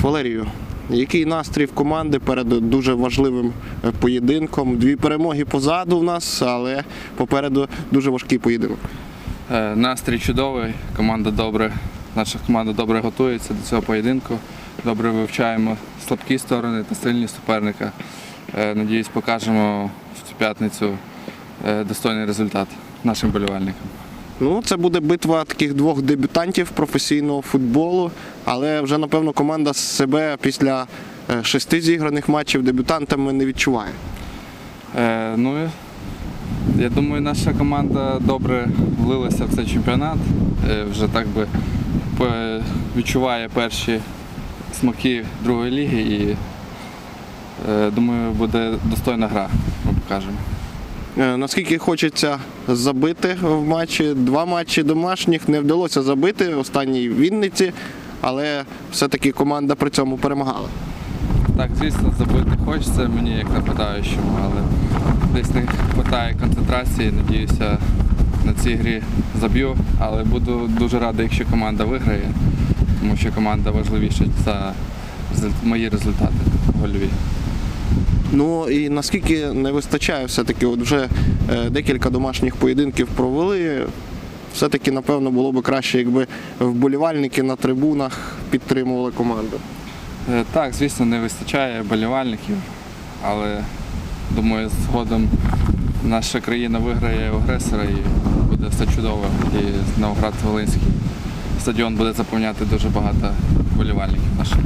Валерію, який настрій в команди перед дуже важливим е, поєдинком? Дві перемоги позаду в нас, але попереду дуже важкий поєдинок. Е, Настрій чудовий, команда добре, наша команда добре готується до цього поєдинку. Добре вивчаємо слабкі сторони та сильні суперника. Е, Надіюсь, покажемо в цю п'ятницю достойний результат нашим болівальникам. Ну, це буде битва таких двох дебютантів професійного футболу, але вже напевно команда себе після е, шести зіграних матчів дебютантами не відчуває. Е, Ну, я думаю, наша команда добре влилася в цей чемпіонат. Е, Вже так би відчуває перші смаки другої ліги і е, думаю, буде достойна гра, ми покажемо. Е, Наскільки хочеться забити в матчі, два матчі домашніх не вдалося забити, останній в Вінниці, але все-таки команда при цьому перемагала. Так, звісно, забити хочеться мені як нападаючому, але десь не вистачає концентрації. Надіюся, на цій грі заб'ю, але буду дуже радий, якщо команда виграє, тому що команда важливіша за мої результати гольові. Ну і наскільки не вистачає все-таки, от вже е, декілька домашніх поєдинків провели. Все-таки, напевно, було б краще, якби вболівальники на трибунах підтримували команду. Е, Так, звісно, не вистачає болівальників, але думаю, згодом наша країна виграє агресора і буде все чудово. І Новоград Волинський стадіон буде заповняти дуже багато болівальників наших.